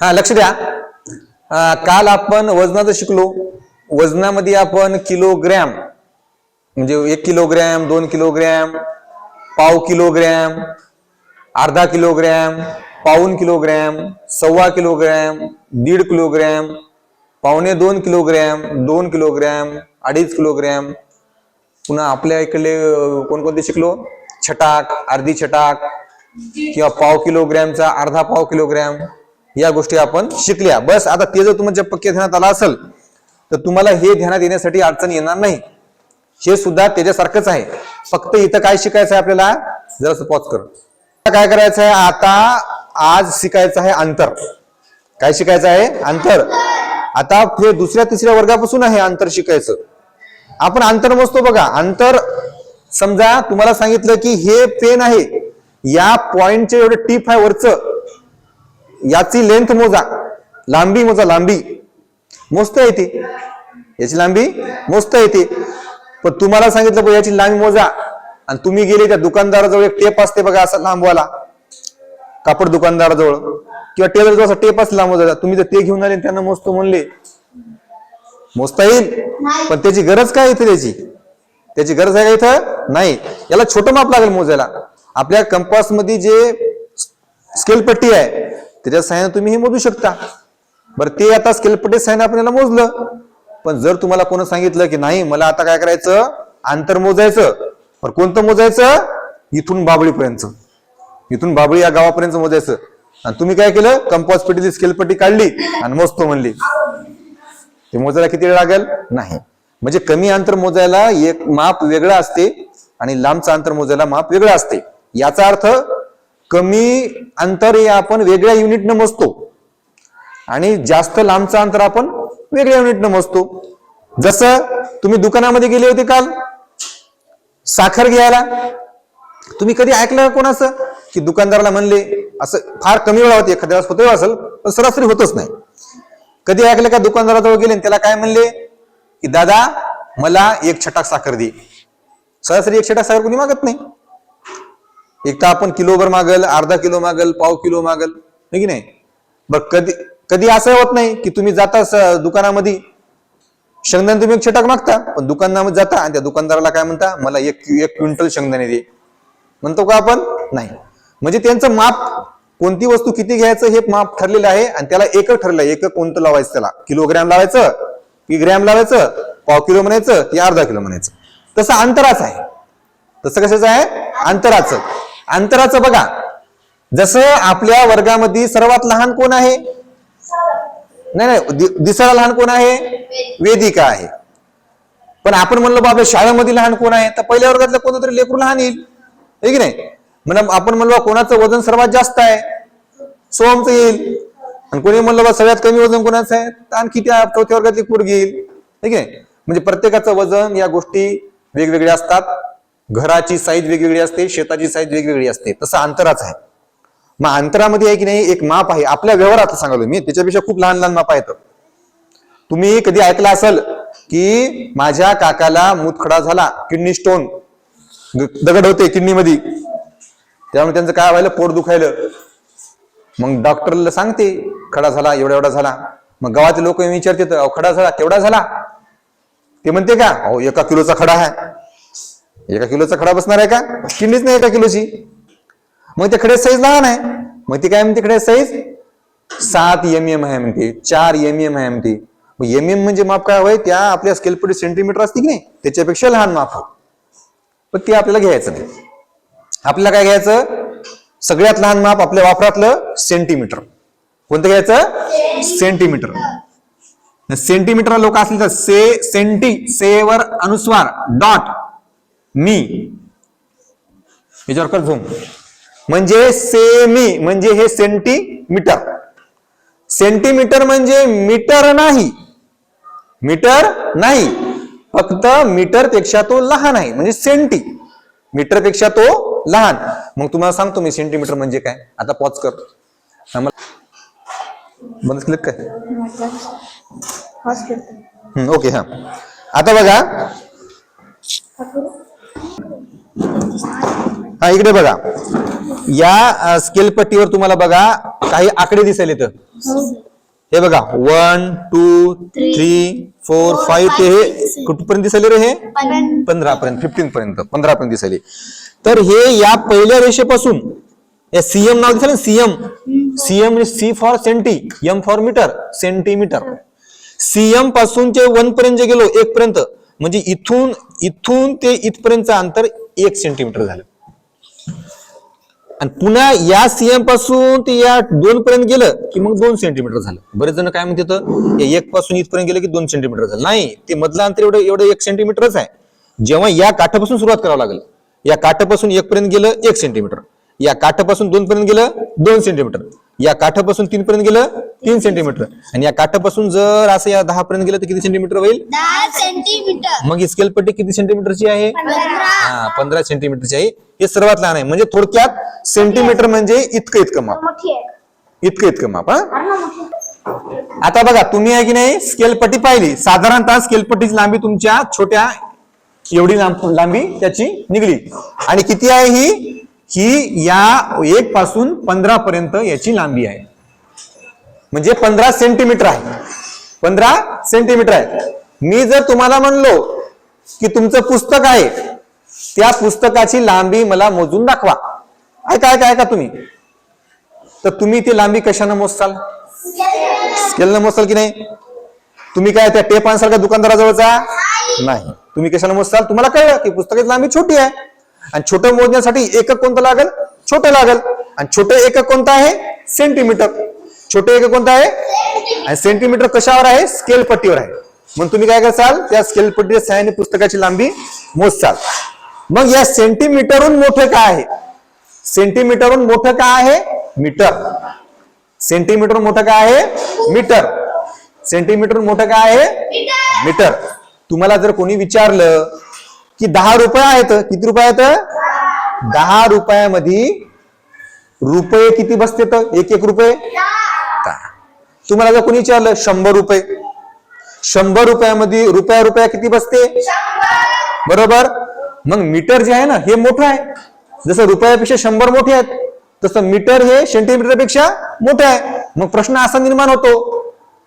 हा लक्ष द्या. काल आपण वजनाचं शिकलो. वजनामध्ये आपण किलोग्रॅम म्हणजे एक किलोग्रॅम दोन किलोग्रॅम पाव किलोग्रॅम अर्धा किलोग्रॅम पाऊन किलोग्रॅम सव्वा किलोग्रॅम दीड किलोग्रॅम पावणे दोन किलोग्रॅम दोन किलोग्रॅम अडीच किलोग्रॅम. पुन्हा आपल्या इकडले कोणकोणते शिकलो? छटाक अर्धी छटाक किंवा पाव किलोग्रॅमचा अर्धा पाव किलोग्रॅम या गोष्टी आपण शिकल्या. बस आता ते जर तुमच्या पक्के ध्यानात आला असेल तर तुम्हाला हे ध्यानात येण्यासाठी अडचण येणार नाही. हे सुद्धा त्याच्यासारखंच आहे. फक्त इथं काय शिकायचं आहे आपल्याला? जरा सपॉज कर. आता काय करायचं आहे? आता आज शिकायचं आहे अंतर. काय शिकायचं आहे? अंतर. आता हे दुसऱ्या तिसऱ्या वर्गापासून आहे अंतर शिकायचं. आपण अंतर मोजतो बघा. अंतर समजा तुम्हाला सांगितलं की हे पेन आहे. या पॉइंटचे एवढे टीप आहे वरचं. याची लेंथ मोजा. लांबी मोजा लांबी. मोजता येते. याची लांबी मोजता येते. पण तुम्हाला सांगितलं बघ याची लांबी मोजा. आणि तुम्ही गेले त्या दुकानदाराजवळ एक टेप असते बघा असा लांबवाला. कापड दुकानदाराजवळ. किंवा टेलर जवळ असा टेप असला मोजायचा तुम्ही जर ते घेऊन आले त्यांना मोजतो म्हणले. मोजता येईल. पण त्याची गरज काय इथे त्याची? त्याची गरज आहे का इथं? नाही. याला छोटं माप लागेल मोजायला. आपल्या कंपासमध्ये जे स्केलपट्टी आहे त्याच्या सहाय्याने तुम्ही हे मोजू शकता. बरं ते आता स्केलपट्टी साह्याने आपल्याला मोजलं. पण जर तुम्हाला कोण सांगितलं की नाही मला आता काय करायचं? अंतर मोजायचं. पण कोणतं मोजायचं? इथून बाबळीपर्यंत इथून बाबळी या गावापर्यंत मोजायचं. आणि तुम्ही काय केलं? कंपास पेटीची स्केलपट्टी काढली आणि मोजतो म्हणली. ते मोजायला किती वेळ लागेल? नाही. म्हणजे कमी अंतर मोजायला एक माप वेगळं असते आणि लांबचं अंतर मोजायला माप वेगळं असते. याचा अर्थ कमी अंतर हे आपण वेगळ्या युनिटनं मोजतो. आणि जास्त लांबचं अंतर आपण वेगळ्या युनिटनं मोजतो. जसं तुम्ही दुकानामध्ये गेले होते काल साखर घ्यायला. तुम्ही कधी ऐकलं कोणाचं? की दुकानदाराला म्हणले असं फार कमी वेळा होते एखाद्या वेळेस होतोय असेल पण सरासरी होतच नाही. कधी ऐकलं का दुकानदाराजवळ गेले आणि त्याला काय म्हणले? की दादा मला एक छटाक साखर दे. सरासरी एक छटाक साखर कोणी मागत नाही. एक तर आपण किलोभर मागल अर्धा किलो मागल पाव किलो मागल की नाही? बर कधी कधी असं होत नाही की तुम्ही जाता दुकानामध्ये. शेंगदाणे तुम्ही एक छटाक मागता पण दुकानामध्ये जाता आणि त्या दुकानदाराला काय म्हणता? मला एक एक क्विंटल शेंगदाणे दे. म्हणतो का आपण? नाही. म्हणजे त्यांचं माप कोणती वस्तू किती घ्यायचं हे माप ठरलेलं आहे आणि त्याला एक ठरलं एक कोणतं लावायचं त्याला? किलोग्रॅम लावायचं की ग्रॅम लावायचं पाव किलो म्हणायचं की अर्धा किलो म्हणायचं? तसं अंतराचं आहे. तसं कशाचं आहे? अंतराचं. अंतराचं बघा. जसं आपल्या वर्गामध्ये सर्वात लहान कोण आहे? नाही नाही दिसायला लहान कोण आहे? वेदिका आहे. पण आपण म्हणलो बाबा शाळेमध्ये लहान कोण आहे? तर पहिल्या वर्गातलं कोणतं तरी लेकरू लहान येईल. है की नाही? म्हणा आपण म्हणलो बा कोणाचं वजन सर्वात जास्त आहे? सोमचं येईल. आणि कोणी म्हणलं बा सगळ्यात कमी वजन कोणाचं आहे? तर आणखी त्या चौथ्या वर्गातली पूर घेईल ठीक आहे म्हणजे प्रत्येकाचं वजन या गोष्टी वेगवेगळ्या असतात. घराची साईज वेगवेगळी असते शेताची साईज वेगवेगळी असते. तसं अंतराच आहे. मग अंतरामध्ये आहे की नाही एक माप आहे. आपल्या व्यवहारात सांगालो मी. त्याच्यापेक्षा खूप लहान लहान माप आहेत. तुम्ही कधी ऐकलं असेल की माझ्या काकाला मुतखडा झाला किडनी स्टोन दगड होते किडनीमध्ये. त्यामुळे त्यांचं काय व्हायला? पोट दुखायलं. मग डॉक्टरला सांगते खडा झाला एवढा एवढा झाला. मग गावातले लोक विचारते "अहो, खडा झाला केवढा झाला? ते म्हणते का अहो एका किलोचा खडा आहे. एका किलोचा खडा बसणार आहे का? किडनीच नाही एका किलोची. मग ते खडे साईज लहान आहे. मग ती काय म्हणते खडे साईज सात एम एम आहे म्हणते चार एम एम आहे म्हणते. एम एम म्हणजे माप काय होय? त्या आपल्या स्केलपटी सेंटीमीटर असते की नाही? त्याच्यापेक्षा लहान माप हो पण ते आपल्याला घ्यायचं नाही. आपल्याला काय घ्यायचं? सगळ्यात लहान माप आपल्या वापरातलं सेंटीमीटर कोणतं घ्यायचं? सेंटीमीटर सेंटीमीटर लोक असले तर से सेंटी सेवर अनुस्वार डॉट मी. याच्यावर कर झूम म्हणजे सेमी म्हणजे हे सेंटीमीटर सेंटीमीटर म्हणजे मीटर नाही. मीटर नाही. फक्त मीटरपेक्षा तो लहान आहे. म्हणजे सेंटी मीटरपेक्षा तो लहान. मग तुम्हाला सांगतो मी सेंटीमीटर म्हणजे काय. आता पॉज कर. बंद केलं काय ओके हा. आता बघा. हा इकडे बघा. या स्केल पट्टीवर तुम्हाला बघा काही आकडे दिसायला येतं हे. बघा one two three four five ते हे कुठपर्यंत दिसायले रे हे? पंधरा. पर्यंत फिफ्टीन पर्यंत पंधरा पर्यंत दिसायले तर हे या पहिल्या रेषेपासून या सीएम नाव दिसेल CM CM C for centi M for metre centimetre सीएमपासून ते वन पर्यंत जे गेलो एक पर्यंत. म्हणजे इथून इथून ते इथपर्यंतचं अंतर एक सेंटीमीटर झालं. आणि पुन्हा या सीएमपासून ते या दोन पर्यंत गेलं की मग दोन सेंटीमीटर झालं. बरेच जण काय म्हणते एक पासून इथपर्यंत गेलं की दोन सेंटीमीटर झालं. नाही ते मधलं अंतर एवढं एवढं एक सेंटीमीटरच आहे. जेव्हा या काठापासून सुरुवात करावं लागेल या काठापासून एक पर्यंत गेलं एक सेंटीमीटर या काठापासून दोन पर्यंत गेलं दोन सेंटीमीटर या काठापासून तीन पर्यंत गेलं? तीन सेंटीमीटर आणि या काठापासून जर असं या दहा पर्यंत गेलं तर किती सेंटीमीटर होईल? दहा सेंटीमीटर मग ही स्केल पट्टी किती सेंटीमीटरची आहे? पंधरा. हा पंधरा सेंटीमीटरची आहे. हे सर्वात लहान आहे. म्हणजे थोडक्यात सेंटीमीटर म्हणजे इतकं इतकं माप. इतकं इतकं माप हा? आता बघा तुम्ही आहे की नाही स्केल पट्टी पाहिली. साधारणतः स्केल पट्टीची लांबी तुमच्या छोट्या एवढी लांब लांबी त्याची निघली. आणि किती आहे ही? ही या एक पासून पंधरा पर्यंत याची लांबी आहे. म्हणजे पंधरा सेंटीमीटर आहे. पंधरा सेंटीमीटर आहे. मी जर तुम्हाला म्हणलो की तुमचं पुस्तक आहे त्या पुस्तकाची लांबी मला मोजून दाखवा. ऐका ऐका ऐका तुम्ही. तर तुम्ही ती लांबी कशानं मोजसाल? स्केलनं मोजसाल की नाही? तुम्ही काय त्या टेप आणसाल का दुकानदाराजवळचा? नाही. तुम्ही कशाला मोजसाल? तुम्हाला कळलं की पुस्तकाची लांबी छोटी आहे. आणि छोटं मोजण्यासाठी एकक कोणतं लागेल? छोटं लागेल. आणि छोटं एकक कोणतं आहे? सेंटीमीटर छोटं एकक कोणतं आहे? आणि सेंटीमीटर कशावर आहे? स्केल पट्टीवर आहे. मग तुम्ही काय करसाल? त्या स्केल पट्टीच्या सहाय्याने पुस्तकाची लांबी मोजसाल. मग या सेंटीमीटरहून मोठं काय आहे? सेंटीमीटरहून मोठं काय आहे? मीटर सेंटीमीटर मोठं काय आहे? मीटर सेंटीमीटर मोठं काय आहे? मीटर तुम्हाला जर कोणी विचारलं की दहा रुपये आहेत. किती रुपये आहेत? दहा रुपयामध्ये रुपये किती बसते तर एक एक रुपये? तुम्हाला जर कोणी विचारलं शंभर रुपये. शंभर रुपयामध्ये रुपया रुपया किती बसते? बरोबर? मग मीटर जे आहे ना हे मोठं आहे. जसं रुपयापेक्षा शंभर मोठे आहेत तसं मीटर हे सेंटीमीटरपेक्षा मोठं आहे. मग प्रश्न असा निर्माण होतो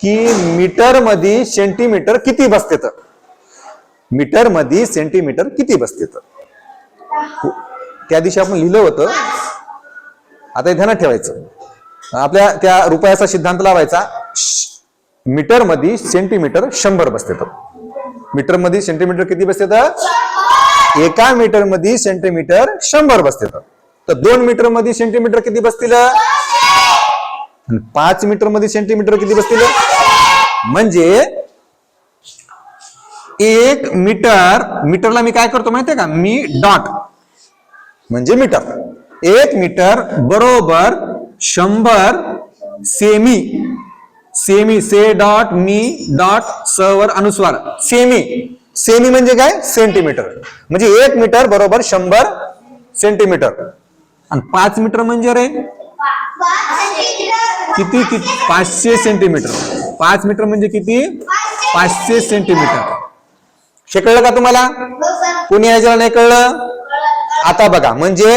की मीटरमध्ये सेंटीमीटर किती बसते तर मीटरमध्ये सेंटीमीटर किती बसते तर? त्या दिवशी आपण लिहिलं होतं. आता हे ध्यानात ठेवायचं. आपल्या त्या रुपयाचा सिद्धांत लावायचा. मीटरमध्ये सेंटीमीटर शंभर बसते तर. मीटरमध्ये सेंटीमीटर किती बसते तर? एका मीटरमध्ये सेंटीमीटर शंभर बसते तर. दोन मीटरमध्ये सेंटीमीटर किती बसतील? पाच मीटरमध्ये सेंटीमीटर किती बसतील? म्हणजे एक मीटर मीटरला मी काय करतो माहितीये का? मी डॉट म्हणजे मीटर. एक मीटर बरोबर शंभर सेमी सेमी से डॉट मी डॉट स वर अनुस्वार. सेमी सेमी म्हणजे काय? सेंटीमीटर म्हणजे एक मीटर बरोबर शंभर सेंटीमीटर आणि पाच मीटर म्हणजे रे? किती किती? पाचशे सेंटीमीटर पाच मीटर म्हणजे किती? पाचशे सेंटीमीटर हे कळलं का तुम्हाला? कोणी याच्याला नाही कळलं? आता बघा म्हणजे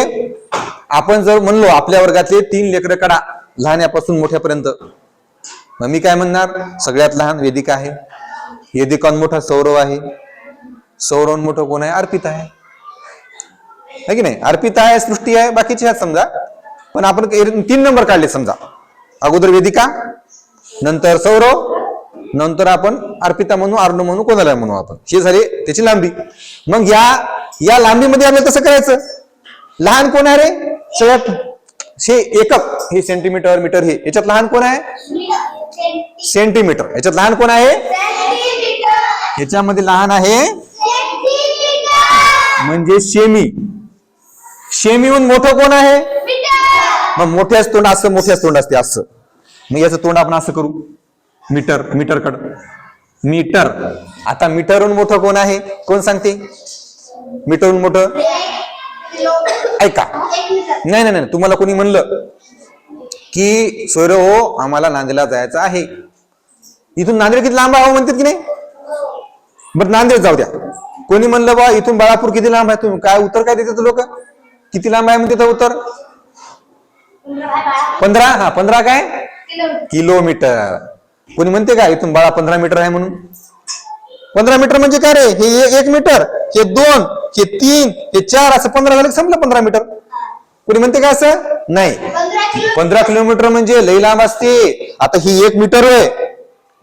आपण जर म्हणलो आपल्या वर्गातले तीन लेकरं काढा लहान्यापासून मोठ्यापर्यंत मग मी काय म्हणणार? सगळ्यात लहान वेदिका आहे. वेदिकाहून मोठा सौरव आहे. सौरवून मोठं कोण आहे? अर्पित आहे. है की नाही? अर्पिता आहे सृष्टी आहे बाकीचे आहेत समजा. पण आपण तीन नंबर काढले समजा. अगोदर वेदिका नंतर सौरव नंतर आपण अर्पिता म्हणू अर्णव म्हणू कोणाला म्हणू आपण. हे झाले त्याची लांबी. मग या या लांबीमध्ये आपल्याला कसं करायचं? लहान कोण आहे रे? सगळ्यात हे एकक हे सेंटीमीटर मीटर हे. याच्यात लहान कोण आहे? सेंटीमीटर याच्यात लहान कोण आहे? याच्यामध्ये लहान आहे? म्हणजे शेमी. शेमीहून मोठं कोण आहे? मग मोठ्याच तोंड असं मोठ्याच तोंड असते असं. मग याचं तोंड आपण असं करू. मीटर मीटर कड मीटर. आता मीटरहून मोठं कोण आहे? कोण सांगते? मीटरहून मोठं? ऐका. नाही नाही नाही तुम्हाला कोणी म्हणलं की सोयरो हो आम्हाला नांदेडला जायचं आहे. इथून नांदेड किती लांब आहे म्हणतात की नाही? बरं नांदेड जाऊ द्या. कोणी म्हणलं बा इथून बाळापूर किती लांब आहे? तुम्ही काय उत्तर काय देतात लोक? किती लांब आहे म्हणते तर उत्तर? पंधरा. हा पंधरा काय? किलोमीटर. कोणी म्हणते का इथून बाळा पंधरा मीटर आहे म्हणून. पंधरा मीटर म्हणजे काय रे? हे एक मीटर हे दोन हे तीन हे चार असं पंधरा झालं संपलं पंधरा मीटर. कोणी म्हणते का असं? नाही. पंधरा किलो पंधरा किलोमीटर म्हणजे लई लांब असते. आता ही एक मीटर वय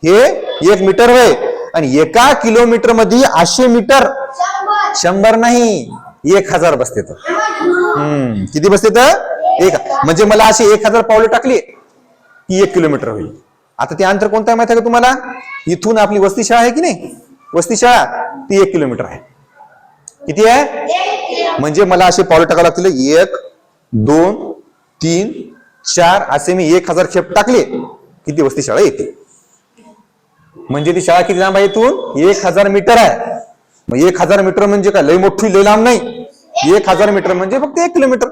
हे एक मीटर वय आणि एका किलोमीटरमध्ये आठशे मीटर. शंभर. नाही एक हजार बसते तर. हम्म. किती बसते तर? एक. म्हणजे मला अशी एक हजार पावले टाकली की एक किलोमीटर होईल. आता ते अंतर कोणतं आहे माहिती आहे का तुम्हाला? इथून आपली वस्ती शाळा आहे की नाही? वस्ती शाळा ती एक किलोमीटर आहे. किती आहे? म्हणजे मला असे पावलं टाकावं लागतील. एक दोन तीन चार असे मी एक हजार खेप टाकले. किती वस्ती शाळा येते म्हणजे ती शाळा किती लांब आहे इथून? एक हजार मीटर आहे. मग एक हजार मीटर म्हणजे काय? लय मोठी लय लांब नाही. एक हजार मीटर म्हणजे फक्त एक किलोमीटर.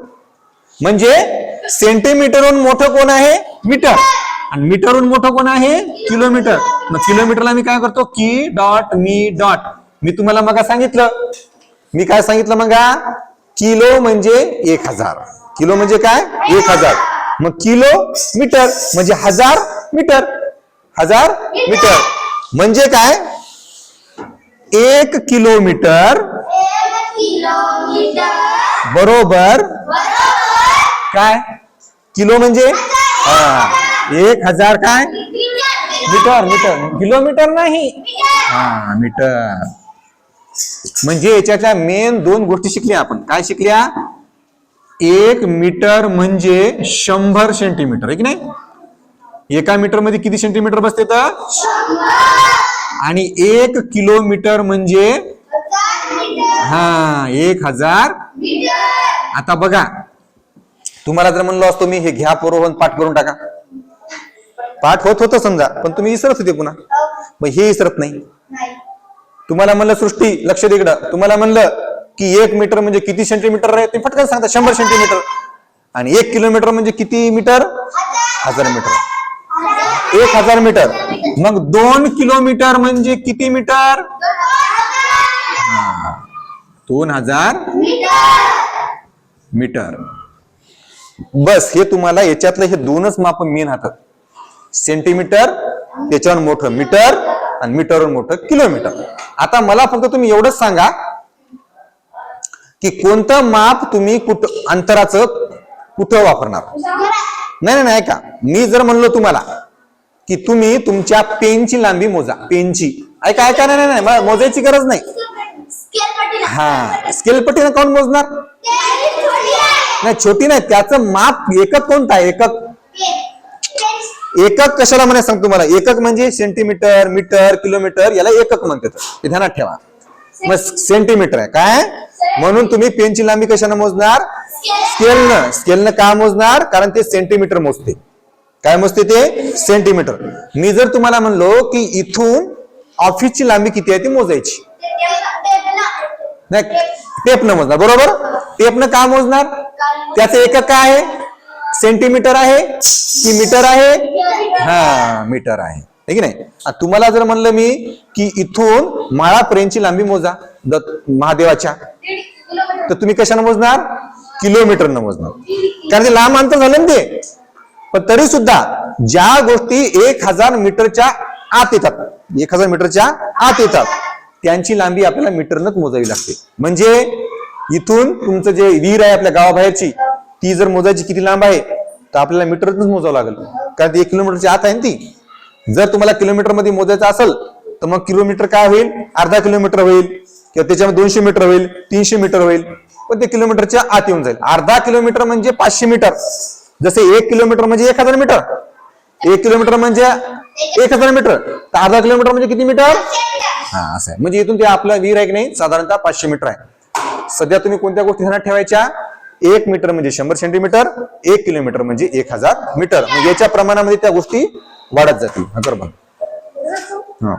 म्हणजे सेंटीमीटरहून मोठं कोण आहे? मीटर. आणि मीटरहून मोठं कोण आहे? किलोमीटर. मग किलोमीटरला मी काय करतो? की डॉट मी डॉट. मी तुम्हाला मग सांगितलं. मी काय सांगितलं मग? किलो म्हणजे एक हजार. किलो म्हणजे काय? एक हजार. मग किलो मीटर म्हणजे हजार मीटर. हजार मीटर. म्हणजे काय? एक किलोमीटर. बरोबर. बरोबर. काय? किलो म्हणजे? हा. एक हजार काय? Metre metre. किलोमीटर नाही. हा मीटर. म्हणजे याच्यातल्या मेन दोन गोष्टी शिकल्या आपण. काय शिकल्या? एक मीटर म्हणजे शंभर सेंटीमीटर आहे की नाही? एका मीटरमध्ये किती सेंटीमीटर बसते तर? आणि एक किलोमीटर म्हणजे? हा एक हजार. आता बघा. तुम्हाला जर म्हणलो असतो मी हे घ्या पोरोहन पाठ करून टाका. पाठ होत होतं समजा पण तुम्ही विसरत होते पुन्हा. मग हे विसरत नाही. तुम्हाला म्हणलं सृष्टी लक्ष दे इकडं. तुम्हाला म्हणलं की एक मीटर म्हणजे किती सेंटीमीटर आहे? ते पटकन सांगता शंभर सेंटीमीटर आणि एक किलोमीटर म्हणजे किती मीटर? हजार मीटर. एक हजार मीटर. मग दोन किलोमीटर म्हणजे किती मीटर? दोन हजार मीटर. बस हे तुम्हाला याच्यातलं हे दोनच माप मेन हातात. सेंटीमीटर त्याच्यावर मोठं मीटर आणि मीटरवर मोठं किलोमीटर. आता मला फक्त तुम्ही एवढंच सांगा की कोणतं माप तुम्ही कुठं अंतराचं कुठं वापरणार? नाही नाही नाही ऐका. मी जर म्हणलो तुम्हाला की तुम्ही तुमच्या पेनची लांबी मोजा पेनची. ऐका ऐका नाही नाही नाही मला मोजायची गरज नाही. हा स्केल पटीने कोण मोजणार? नाही छोटी नाही त्याचं माप एकक कोणतं आहे? एकक एकक कशाला म्हणे सांगतो तुम्हाला? एकक म्हणजे सेंटीमीटर मीटर किलोमीटर याला एकक म्हणतात. हे ध्यानात ठेवा. मग सेंटीमीटर आहे. काय? म्हणून तुम्ही पेनची लांबी कशाने मोजणार? स्केलनं. स्केलनं का मोजणार? कारण ते सेंटीमीटर मोजते. काय मोजते ते? सेंटीमीटर मी जर तुम्हाला म्हणलो की इथून ऑफिसची लांबी किती आहे ती मोजायची. नाही टेपनं मोजणार. बरोबर? टेपनं का मोजणार? त्याचं एकक काय आहे? सेंटीमीटर आहे की मीटर आहे? हा मीटर आहे. की नाही? तुम्हाला जर म्हणलं मी की इथून माळापर्यंतची लांबी मोजा दत्त महादेवाच्या तर तुम्ही कशाने मोजणार? किलोमीटरनं मोजणार. कारण ते लांब अंतर झालं ना ते. पण तरी सुद्धा ज्या गोष्टी एक हजार मीटरच्या आत येतात एक हजार मीटरच्या आत येतात त्यांची लांबी आपल्याला मीटरनच मोजावी लागते. म्हणजे इथून तुमचं जे विहीर आहे आपल्या गावाबाहेरची ती जर मोजायची किती लांब आहे तर आपल्याला मीटरच मोजावं लागेल. कारण ती एक किलोमीटरच्या आत आहे ना ती. जर तुम्हाला किलोमीटरमध्ये मोजायचं असेल तर मग किलोमीटर काय होईल? अर्धा किलोमीटर होईल किंवा त्याच्यामध्ये दोनशे मीटर होईल तीनशे मीटर होईल पण ते किलोमीटरच्या आत येऊन जाईल. अर्धा किलोमीटर म्हणजे पाचशे मीटर. जसे एक किलोमीटर म्हणजे एक हजार मीटर. एक किलोमीटर म्हणजे एक हजार मीटर. तर अर्धा किलोमीटर म्हणजे किती मीटर? हा असं आहे. म्हणजे इथून ते आपलं विहीर आहे की नाही? साधारणतः पाचशे मीटर आहे. सध्या तुम्ही कोणत्या गोष्टी ध्यानात ठेवायच्या? एक मीटर म्हणजे शंभर सेंटीमीटर एक किलोमीटर म्हणजे एक हजार मीटर. म्हणजे याच्या प्रमाणामध्ये त्या गोष्टी वाढत जातील. हा हा.